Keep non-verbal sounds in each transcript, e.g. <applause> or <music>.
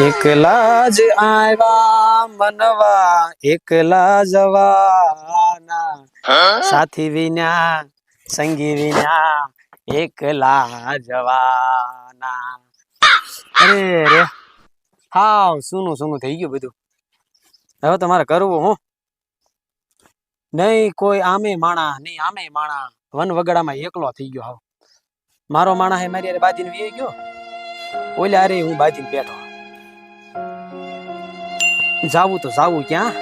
એકલા જ આવ્યા મનવા એકલા જવાના. સાથી વિના સંગી વિના એકલા જવાના. અરે રે હાવ સુનું સુનું થઈ ગયું બધું. હવે તમારે કરવું હું? નહીં કોઈ આમે માણા નહીં આમે માણા. વન વગડામાં એકલો થઈ ગયો હાવ. મારો માણા હે મારી અરે બાજીને વી ગયો? ઓલા અરે હું બાજીને બેઠો. જાવું તો જાવું ક્યાં?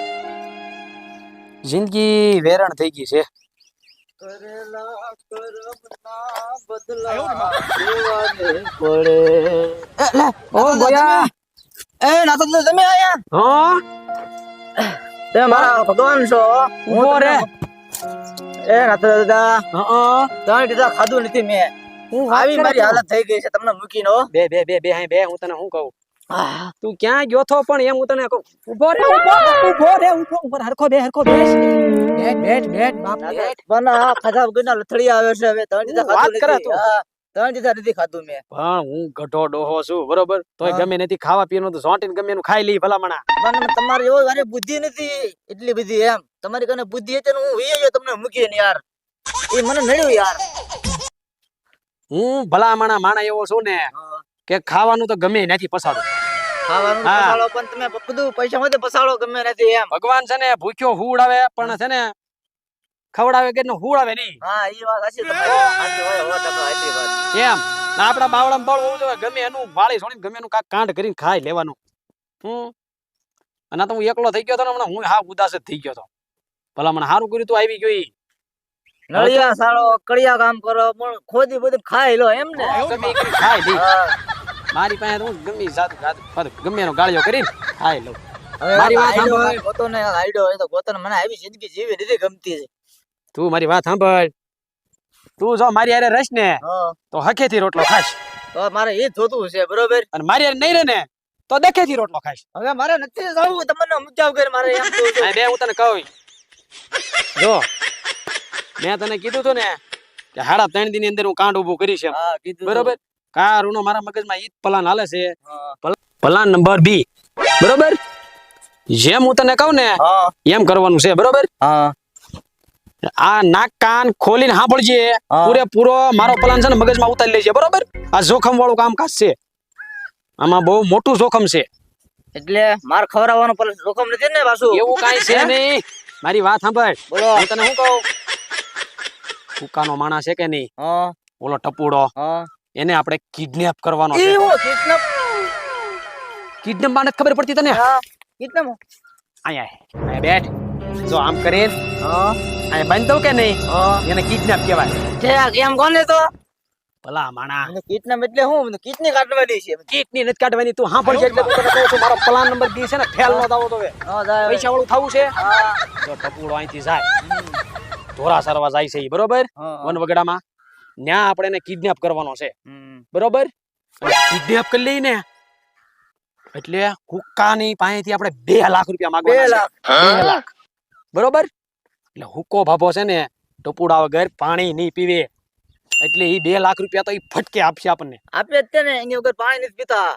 જિંદગી વેરણ થઈ ગઈ છે. કરેલા કર્મના બદલા દેવાને પડે. ઓ ગોયા એ ના તમે આયા? હા? મારા ભગવાન છો. ઊભો રે. એ ના દાદા. હા તમે કીધા ખાધું નથી મેં. હું આવી મારી હાલત થઈ ગઈ છે તમને મૂકીને હો. બે બે બે બે બે હું તને શું કહું? તું ક્યાં ગયો થો પણ એમ હું તને કહું ઊભો રે ઊભો ઊભો રે ઊભો ઉપર હરખો બે હરખો બેસ. બેટ બેટ બેટ બાપ બેટ. બના ખાધા વગરના લથડી આવે છે હવે. તમે દીધા વાત કરે તું. હા, દીધા નથી ખાધું મેં. પણ હું ગઢો ડોહો છું બરોબર? તોય ગમે નથી ખાવા પીવાનું તો સોંટીને ગમે એનું ખાઈ લઈ ભલામણા. પણ તમારે એવો અરે બુદ્ધિ નથી એટલી બધી એમ. તમારી કને બુદ્ધિ હતી ને હું વી ગયો તમને મૂકીને યાર. એ મને નડ્યું યાર. હું ભલામણા માણા એવો છું ને કે ખાવાનું તો ગમે નથી પસાડું ખાવાનું પણ તમે બધું પૈસા માટે પસાડો ગમે નથી એમ. ભગવાન છે ને ભૂખ્યો હુડાવે પણ છે ને ખવડાવે કે હુડાવે નહીં. હા એ વાત સાચી તમારી એમ. આપડા બાવળા બળ હોવું જોઈએ ગમે એનું વાળી સોણી ગમે એનું કાંક કાંડ કરીને ખાઈ લેવાનું. હમ. અને તો હું એકલો થઈ ગયો હતો ને હમણાં હું હા ઉદાસ જ થઈ ગયો હતો ભલા મને સારું કર્યું તું આવી ગયો ઈ. નળિયા સાળો કડિયા કામ કરો પણ ખોદી બધી ખાઈ લો એમ ને. ખાઈ હા. મારી પાસે હું ગમે જાત પર ગમે એનો ગાળિયો કરીને ખાઈ લઉં. મારી વાત સાંભળ. ગોતોને આઈડો હોય તો ગોતોને મને આવી જિંદગી જીવી રીતે ગમતી. છે તું મારી વાત સાંભળ. તું જો મારી હારે રસ ને. તો હખેથી રોટલો ખાશ તો મારે એ જોતું છે બરોબર? અને મારી હારે નહીં રહે ને તો દેખેથી રોટલો ખાશ હવે મારે નથી જવું તમને મુજાવ કરી મારે એમ. બે હું તને કહું. જો મેં તને કીધું હતું ને કે હાડા ત્રણ દિનની અંદર હું કાંડ ઉભું કરીશ હા બરોબર? કા રૂનો મારા મગજમાં ઈ પ્લાન હાલે છે. Plan number B. બરોબર? જેમ હું તને કહું ને એમ કરવાનું છે બરોબર? આ નાક કાન ખોલીને સાંભળજે. પૂરેપૂરો મારો પ્લાન છે ને મગજમાં ઉતારી લેજે બરોબર? આ જોખમ વાળું કામકાજ છે. આમાં બહુ મોટું જોખમ છે. એટલે માર ખવડાવવાનો જોખમ નથી ને પાછું? એવું કાઈ છે નહીં. મારી વાત સાંભળ. બોલો. તને શું કહું? કુકાનો માણસ છે કે નહીં? ઓલો ટપુડો. એને આપણે કિડનેપ કરવાનો છે. હું કિડનેપ કિડનેપ માને ખબર પડતી તને? હા કિડનેપ આયા આયા બેઠ. જો આમ કરીને હા. આયા બંધ દઉં કે નહીં? હા. એને કિડનેપ કહેવાય. છે એમ કોને તો? ભલા માણા. મને કિડનેપ એટલે હું? કિડની કાઢવાની છે. કિડની નથી કાઢવાની તું સાંભળજે એટલે હું તને કહું છું મારો પ્લાન નંબર દી છે ને ફેલ નો દાવો તો હવે. હા જાય પૈસા વાળું થવું છે. હા. જો ટપુડો અહીંથી જાય. ધોરા સરવા જાય છે બરોબર? વન વનવગડામાં. ન્યા આપણે એને કિડનેપ કરવાનો છે. બરોબર? કિડનેપ કરી લઈને એટલે હુક્કાની પાસેથી આપણે બે લાખ રૂપિયા માંગવાના છે. બે લાખ. બરોબર? એટલે હુક્કો ભાભો છે ને ટપુડા વગર પાણી નહીં પીવે. એટલે ઈ બે લાખ રૂપિયા તો ઈ ફટકે આપશે આપણને. આપે જ તે ને એની વગર પાણી નથી પીતા?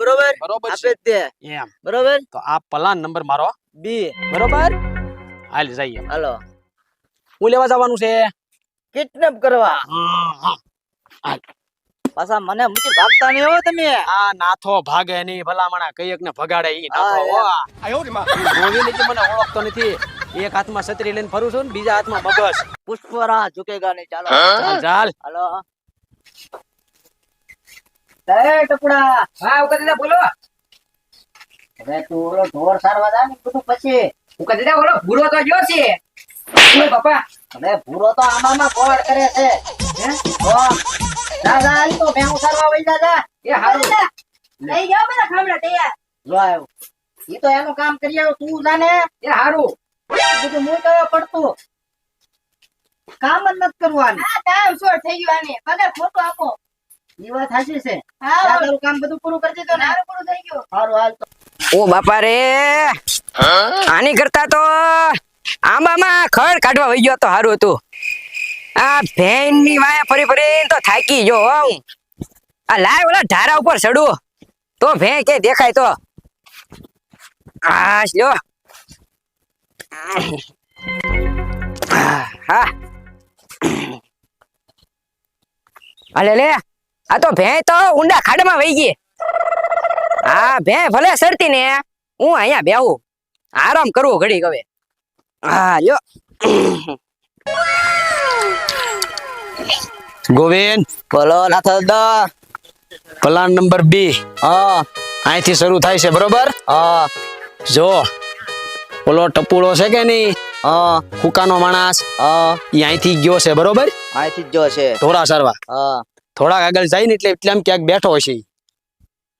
બરોબર? બરોબર આપે જ તે. એમ. બરોબર? તો આ પલાન નંબર મારો. બી. બરોબર? હાલ જઈએ. હાલો. હું લેવા જવાનું છે? કિડનેપ કરવા. પાછા મને મૂકી ભાગતા નહીં હો તમે. આ નાથો ભાગે નહીં ભલામણા કંઈક ને ભગાડે ઈ નાથો હો. તું જોવી નથી મને ઓળખતો નથી. એક હાથમાં છત્રી લઈને ફરું છું ને બીજા હાથમાં મગજ. પુષ્પરા ઝુકેગા નહીં ચાલો. ચાલ હાલો. એ ટપુડા હા ઉકા દાદા બોલો. હવે તું ઓલો ઢોર સારવા જા ને બધું પછી. ઉકા દાદા બોલો. ભૂરો તો જો છે. ઓય બાપા તમે ભૂરો તો આમામાં કોડ કરે છે. હે? જા જા તો મેં ઉતારવા વઈ જા જા એ હારું. લઈ જાઓ બધા ખામડા તૈયાર. જો આવ્યો ઈ તો એનું કામ કરી આવ્યો તું જાને. એ હારું. બધું મું કરવા પડતું. કામ જ નથી કરવાનું. હા ટાઈમ શોર્ટ થઈ ગયો આને. પગાર ખોટો આપો. એ વાત સાચી છે. હા તારું કામ બધું પૂરું કરી દીધું ને. મારું પૂરું થઈ ગયું. સારું હાલ તો. ઓ બાપા રે. આની કરતા તો આંબામાં ખડ કાઢવા વહી ગયો તો હારું હતું. આ ભેનની માયા ફરી ફરી તો થાકી જો હું આ લાય ઓલા ઢારા ઉપર ચડું. તો ભેં કે દેખાય તો. આ લ્યો. હા. લે. આ તો ભેં તો ઊંડા ખાડમાં વહી ગઈ. હા ભેં ભલે સરતી ને, હું અહીંયા બેહું. આરામ કરવો ઘડી હવે. હા લ્યો <coughs> ગોવિંદ બોલો નાથ દાદા પ્લાન નંબર બી હા અહીંથી શરૂ થાય છે બરોબર? હા. જો ઓલો ટપુડો છે કે નહીં? હા કુકાનો માણસ. હા એ અહીંથી ગયો છે બરોબર? અહીંથી ગયો છે. ઢોરા સરવા. હા. થોડાક આગળ જાય ને એટલે એટલે આમ ક્યાંક બેઠો હશે.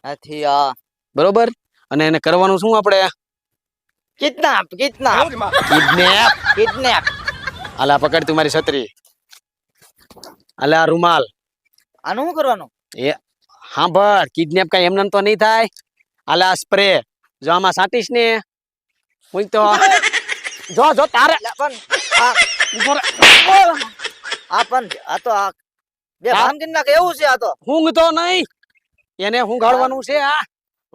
અહીંથી હા. બરોબર? અને એને કરવાનું શું આપણે? કિડનેપ કિડનેપ કિડનેપ કિડનેપ આલા પકડ તું મારી છત્રી. આલા રૂમાલ. આનું શું કરવાનું? એ સાંભળ કિડનેપ કઈ એમને તો નહીં થાય? આલા સ્પ્રે જો આમાં સાટીશ ને? હું તો જો જો તારે પણ આ આ પણ આ તો આ બે આ- ભાન કે એવું છે આ તો. હું તો નહીં. એને હું ગાળવાનું છે આ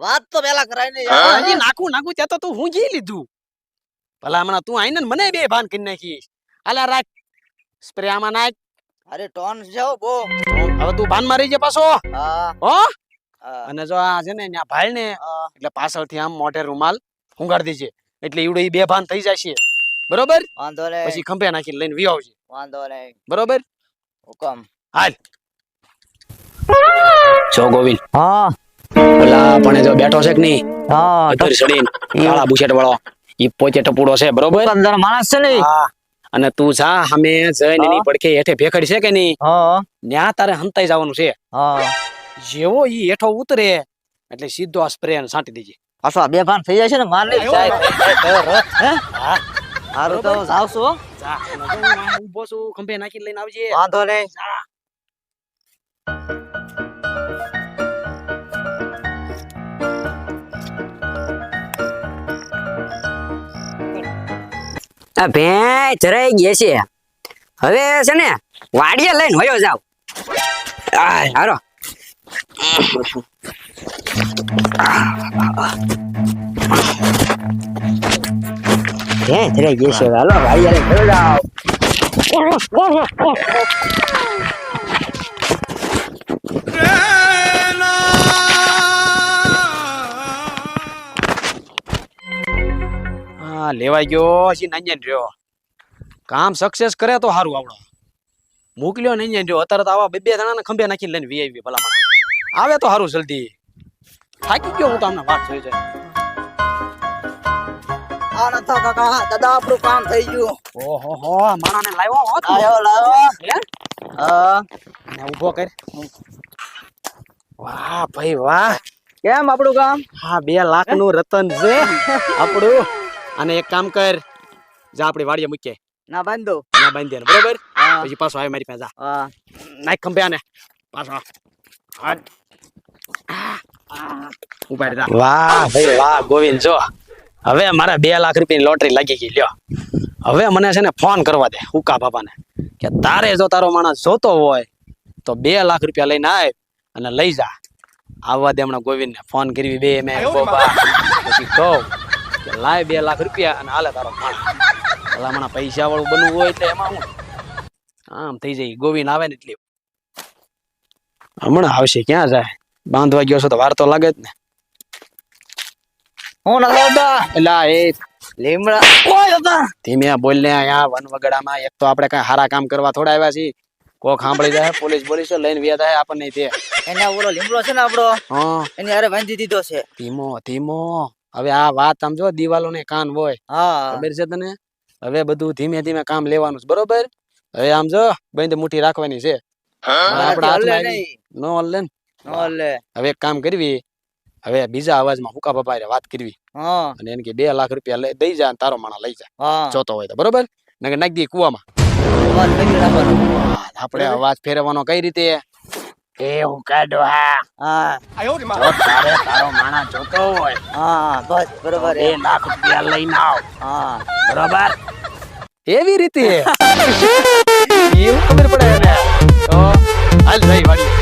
વાત તો પેલા કરાય ને. હજી નાખું નાખું ત્યાં તો તું હું જી લીધું. ભલા હમણાં તું આઈને મને બે ભાન કરી નાખીશ. આલા રાખ. સ્પ્રે આમાં નાખ. અરે ટોન જાવ બો. હવે તું ભાન મારી જે પાછો. હો. અને જો આ છે ને ત્યાં ભાઈ ને એટલે એટલે પાછળથી આમ મોઢે રૂમાલ હુંગાડી દેજે. એટલે ઈવડે ઈ બે ભાન થઈ જશે. બરોબર? વાંધો નહીં. પછી ખંભે નાખી લઈને વી આવજે. વાંધો નહીં. બરોબર? હુકમ. હાલ. જો ગોવિંદ. હા. પેલા પણ જો બેઠો છે કે નહીં? હા અધર સડીને કાળા બુશેટ વાળો. ઈ પોતે ટપુડો છે બરોબર? અંદર માણસ છે ને હા. અને તું જા અમે જઈને એની પડખે હેઠે ભેખડી છે કે નહીં? હા. ન્યા તારે હંતાઈ જવાનું છે. હા. જેવો ઈ હેઠો ઉતરે એટલે સીધો આ સ્પ્રે છાંટી દેજે. આસો બે ભાન થઈ જાય છે ને માર નહીં જાય હે? હારું તો જાવ છું જા ઊભો છું ખંભે નાખી લઈને આવજે. વાંધો નહીં. આ ભે જરાઈ ગયે છે હવે છે ને, વાડીએ લઈને વયો જાવ. હારો. ભે જરાય ગયે છે હાલો, વાડીએ લઈને જાવ. હા લેવાઈ ગયો હજી નાંજન રહ્યો. કામ સક્સેસ કરે તો સારું આવડો. મોકલ્યો નાંજન રહ્યો. અત્યારે તો આવા બે બે જણાને ખંભે નાખીને લઈને વી આવી ભલા આવે તો સારું જલ્દી. થાકી ગયો હું તો આમને વાત જોઈ જાય આ નથા કાકા. દાદા આપણું કામ થઈ ગયું. ઓહો હો માણાને લાવ્યો હા ઊભો કર. વાહ ભાઈ વાહ. કેમ આપણું કામ? હા બે લાખનું રતન છે. આપણું અને એક કામ કર જા આપણી વાડીએ મૂકે. ના બાંધો. ના બાંધી બરોબર? પછી પાછો આવે મારી પાસે જા. હા. નાખ ખંભ્યા ને પાછો રહી વાહ ભાઈ વાહ ગોવિંદ જો. હવે મારા બે લાખ રૂપિયાની લોટરી લાગી ગઈ લ્યો. હવે મને છે ને ફોન કરવા દે ઉકા બાપાને કે તારે જો તારો માણસ જોતો હોય તો બે લાખ રૂપિયા લઈને આવ અને લઈ જા. આવવા દે હમણાં ગોવિંદને ફોન કરવી બે મેં બાપા પછી કહું. કે લાય બે લાખ રૂપિયા અને હાલે તારો માણસ ભલા હમણાં પૈસા વાળું બનવું હોય એટલે એમાં હું? આમ થઈ જાય ગોવિંદ આવે ને એટલે. હમણાં આવશે ક્યાં જાય? બાંધવા ગયો છો તો વાર તો લાગે જ ને. હું ના દાદા એટલે એ લીમડા. ઓય દાદા ધીમે બોલ ને અહીંયા વનવગડામાં એક તો આપણે કઈ સારા કામ કરવા થોડા આવ્યા છીએ. કોક સાંભળી જાય પોલીસ પોલીસ લઈને વ્યા થાય આપણને તે. એને ઓલો લીમડો છે ને આપણો? હા. એની અરે બાંધી દીધો છે. ધીમો ધીમો. હવે આ વાત આમ જો દિવાલો ને કાન હોય ખબર છે તને? હવે બધું ધીમે ધીમે કામ લેવાનું છે બરોબર? હવે આમ જો બંધ મુઠ્ઠી રાખવાની છે. નો હવે એક કામ કરવી. હવે બીજા અવાજમાં હુકા પપ્પા હારે વાત કરવી. અને એને કે બે લાખ રૂપિયા લઈ દઈ જા તારો માણા લઈ જા. જોતો હોય તો બરોબર? નકર નાખી દઈએ કુવામાં. વાત આપણે અવાજ ફેરવવાનો કઈ રીતે? એ હું કાઢો હા. હા. જો તારે તારો માણા જોતો હોય હા બસ બરોબર એ લાખ રૂપિયા લઈને આવ. હા. બરોબર? એવી રીતે? <laughs> એવું ખબર પડે ને તો હાલ જઈ વાડી